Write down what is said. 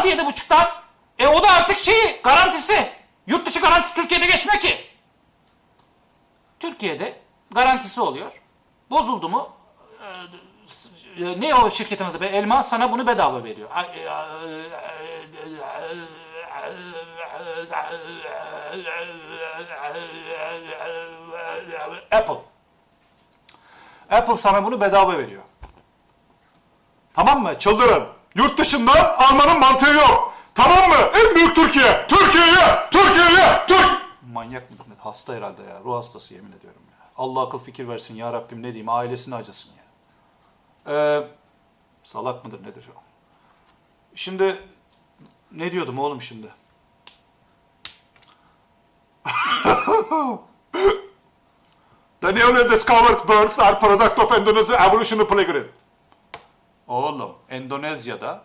aldı yedi buçuktan. E o da artık şeyi garantisi. Yurt dışı garantisi Türkiye'de geçmiyor ki. Türkiye'de garantisi oluyor. Bozuldu mu e, e, ne o şirketin adı be? Elma sana bunu bedava veriyor. Apple. Apple sana bunu bedava veriyor. Tamam mı? Çıldırın. Yurt dışından almanın mantığı yok. Tamam mı? En büyük Türkiye. Türkiye'ye! Türkiye'ye! Türk! Manyak mıdır? Hasta herhalde ya. Ruh hastası yemin ediyorum ya. Allah akıl fikir versin ya Rabbim ne diyeyim. Ailesine acısın ya. Ee, salak mıdır nedir o? Şimdi ne diyordum oğlum şimdi? The newly discovered birds are product of Indonesia evolutionary playground. Oğlum Endonezya'da